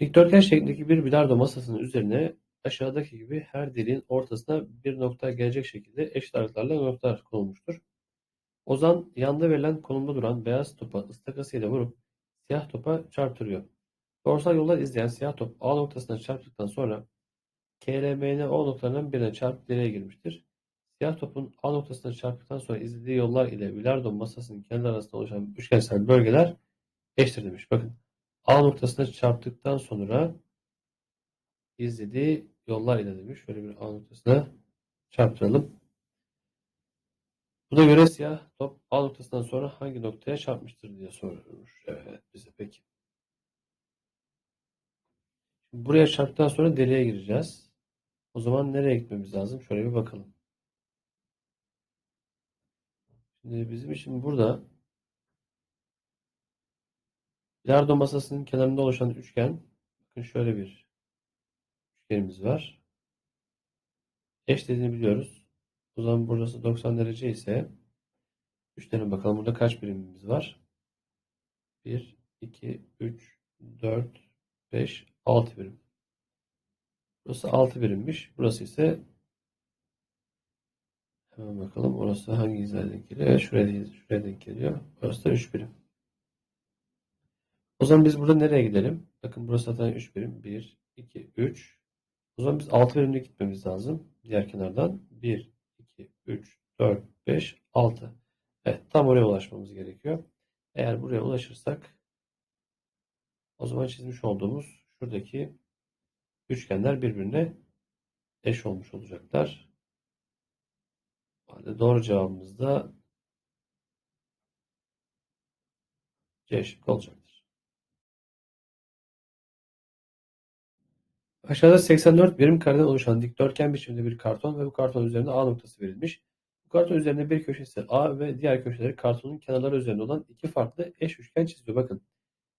Dikdörtgen şeklindeki bir bilardo masasının üzerine aşağıdaki gibi her deliğin ortasına bir nokta gelecek şekilde eşit aralıklarla noktalar konulmuştur. Ozan yanda verilen konumda duran beyaz topa ıstakasıyla vurup siyah topa çarptırıyor. Doğrusal yollar izleyen siyah top A noktasına çarptıktan sonra KLMN O noktalarından birine çarpıp deliğe girmiştir. Siyah topun A noktasına çarptıktan sonra izlediği yollar ile bilardo masasının kendi arasında oluşan üçgensel bölgeler eşittir demiş. Bakın A noktasına çarptıktan sonra izlediği yollar ile demiş. Şöyle bir A noktasına çarptıralım. Buna göre siyah top A noktasından sonra hangi noktaya çarpmıştır diye sorulmuş. Evet bize peki. Şimdi buraya çarptıktan sonra deliğe gireceğiz. O zaman nereye gitmemiz lazım? Şöyle bir bakalım. Şimdi bizim için burada bilardo masasının kenarında oluşan üçgen bakın şöyle bir üçgenimiz var. Eş dediğini biliyoruz. O zaman burası 90 derece ise üçlerin bakalım burada kaç birimimiz var? 1, 2, 3, 4, 5, 6 birim. Burası 6 birimmiş. Burası ise hemen bakalım orası hangi hizaya denk geliyor? Şuraya, şuraya denk geliyor. Burası da 3 birim. O zaman biz burada nereye gidelim? Bakın burası zaten 3 birim. 1, 2, 3. O zaman biz 6 birimle gitmemiz lazım. Diğer kenardan 1, 2, 3, 4, 5, 6. Evet tam oraya ulaşmamız gerekiyor. Eğer buraya ulaşırsak o zaman çizmiş olduğumuz şuradaki üçgenler birbirine eş olmuş olacaklar. Hadi doğru cevabımız da C şıkkı olacaktır. Aşağıda 84 birim kareden oluşan dikdörtgen biçiminde bir karton ve bu karton üzerinde A noktası verilmiş. Bu karton üzerinde bir köşesi A ve diğer köşeleri kartonun kenarları üzerinde olan iki farklı eş üçgen çiziyor. Bakın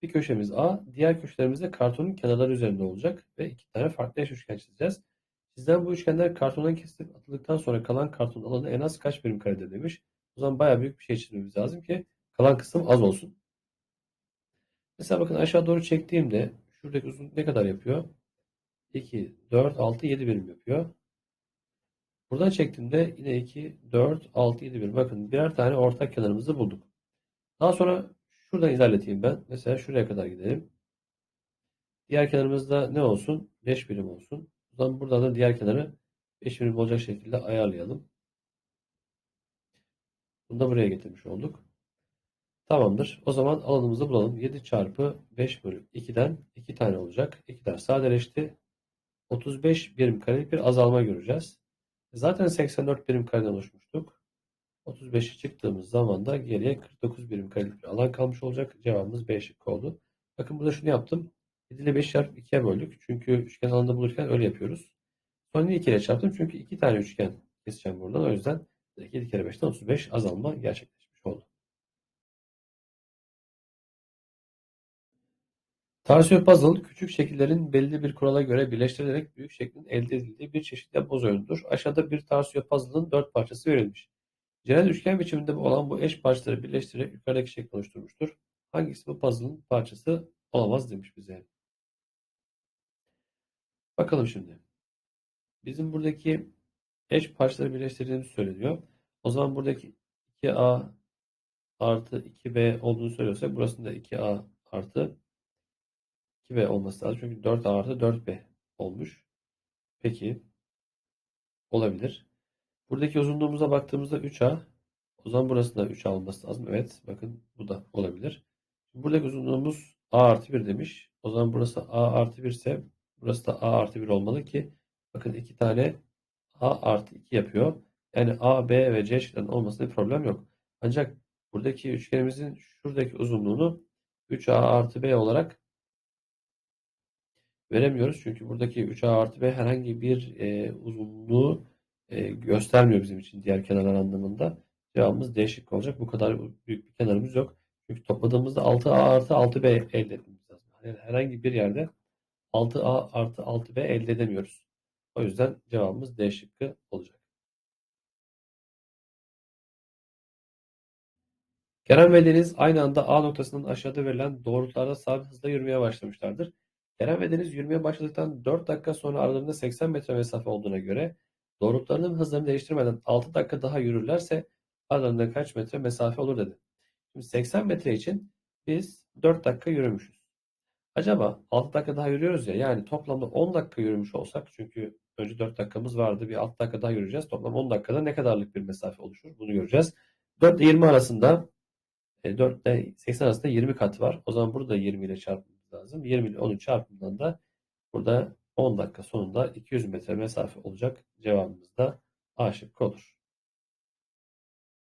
bir köşemiz A, diğer köşelerimiz de kartonun kenarları üzerinde olacak ve iki tane farklı eş üçgen çizeceğiz. Sizden bu üçgenler kartondan kesilip atıldıktan sonra kalan karton alanı en az kaç birim karede demiş. O zaman bayağı büyük bir şey çizmemiz lazım ki kalan kısım az olsun. Mesela bakın aşağı doğru çektiğimde şuradaki uzunluk ne kadar yapıyor? 2, 4, 6, 7 birim yapıyor. Buradan çektiğimde yine 2, 4, 6, 7 birim. Bakın birer tane ortak kenarımızı bulduk. Daha sonra şuradan ilerleteyim ben. Mesela şuraya kadar gidelim. Diğer kenarımızda ne olsun? 5 birim olsun. O zaman buradan da diğer kenarı 5 birim olacak şekilde ayarlayalım. Bunu da buraya getirmiş olduk. Tamamdır. O zaman alanımızı bulalım. 7 çarpı 5 bölü 2'den 2 tane olacak. 2'ler sadeleşti. 35 birim karelik bir azalma göreceğiz. Zaten 84 birim kareden oluşmuştuk. 35'i çıktığımız zaman da geriye 49 birim karelik bir alan kalmış olacak. Cevabımız B şıkkı oldu. Bakın burada şunu yaptım. 7 ile 5 çarpıp 2'ye böldük. Çünkü üçgen alanında bulurken öyle yapıyoruz. Sonra niye 2 ile çarptım? Çünkü 2 tane üçgen keseceğim buradan. O yüzden 7 kere 5'ten 35 azalma gerçekleşmiş Tarsiyö puzzle küçük şekillerin belli bir kurala göre birleştirilerek büyük şeklin elde edildiği bir çeşit yapboz oyunudur. Aşağıda bir tarsiyö puzzle'ın dört parçası verilmiş. Genel üçgen biçiminde olan bu eş parçaları birleştirerek yukarıdaki şekli oluşturmuştur. Hangisi bu puzzle'ın parçası olamaz demiş bize. Bakalım şimdi. Bizim buradaki eş parçaları birleştirdiğimiz söyleniyor. O zaman buradaki 2A artı 2B olduğunu söylüyorsak burasında da 2A artı 2B olması lazım. Çünkü 4A artı 4B olmuş. Peki. Olabilir. Buradaki uzunluğumuza baktığımızda 3A. O zaman burası da 3A olması lazım. Evet. Bakın bu da olabilir. Buradaki uzunluğumuz A artı 1 demiş. O zaman burası A artı 1 ise burası da A artı 1 olmalı ki bakın iki tane A artı 2 yapıyor. Yani A, B ve C şıklarının olmasında bir problem yok. Ancak buradaki üçgenimizin şuradaki uzunluğunu 3A artı B olarak veremiyoruz. Çünkü buradaki 3A artı B herhangi bir e, uzunluğu e, göstermiyor bizim için diğer kenarlar anlamında. Cevabımız değişik olacak. Bu kadar büyük bir kenarımız yok. Çünkü topladığımızda 6A artı 6B elde etmemiz lazım. Yani herhangi bir yerde 6A artı 6B elde edemiyoruz. O yüzden cevabımız D şıkkı olacak. Kerem ve Deniz aynı anda A noktasının aşağıda verilen doğrultularda sabit hızla yürümeye başlamışlardır. Kerem ve Deniz yürümeye başladıktan 4 dakika sonra aralarında 80 metre mesafe olduğuna göre doğrultularının hızlarını değiştirmeden 6 dakika daha yürürlerse aralarında kaç metre mesafe olur dedi. Şimdi 80 metre için biz 4 dakika yürümüşüz. Acaba 6 dakika daha yürüyoruz ya yani toplamda 10 dakika yürümüş olsak çünkü önce 4 dakikamız vardı bir 6 dakika daha yürüyeceğiz. Toplam 10 dakikada ne kadarlık bir mesafe oluşur bunu göreceğiz. 4 ile 20 arasında e, 4 ile 80 arasında 20 kat var. O zaman burada 20 ile çarpmamız lazım. 20 ile 10'u çarpımından da burada 10 dakika sonunda 200 metre mesafe olacak. Cevabımız da A şıkkı olur.